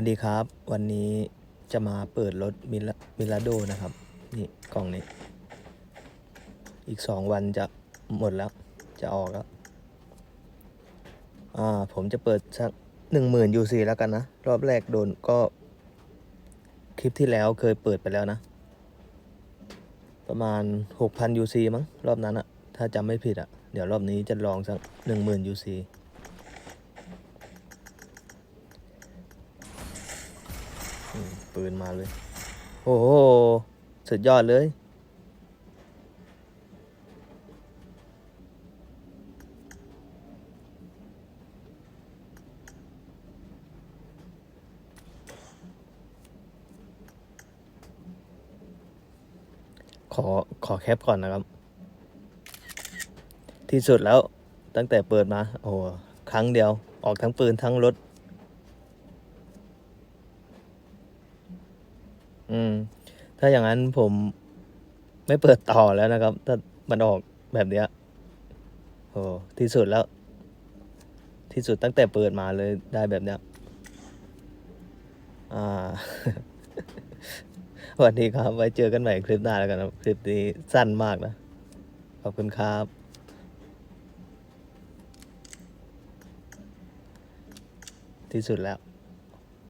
วัสดีครับ วันนี้จะมาเปิดรถมิลามิลาโดนะครับ นี่กล่องนี้ อีกสองวันจะหมดแล้ว จะออกแล้ว อ่า ผมจะเปิดสักหนึ่งหมื่นยูซีแล้วกันนะ รอบแรกโดนก็ คลิปที่แล้วเคยเปิดไปแล้วนะ ประมาณหกพันยูซีมั้ง รอบนั้นอะถ้าจำไม่ผิดอะเดี๋ยวรอบนี้จะลองสักหนึ่งหมื่นยูซี อืม ปืนมาเลย โอ้โห สุดยอดเลย ขอ ขอแคปก่อนนะครับ ที่สุดแล้วตั้งแต่เปิดมา โอ้โหครั้งเดียว ออกทั้งปืนทั้งรถ อืม ถ้าอย่างนั้นผมไม่เปิดต่อแล้วนะครับ ถ้ามันออกแบบเนี้ยโอ้ที่สุดแล้ว ที่สุดตั้งแต่เปิดมาเลยได้แบบเนี้ยอ่าสวัสดีครับ ไว้เจอกันใหม่คลิปหน้าแล้วกันครับ คลิปนี้สั้นมากนะ ขอบคุณครับที่สุดแล้ว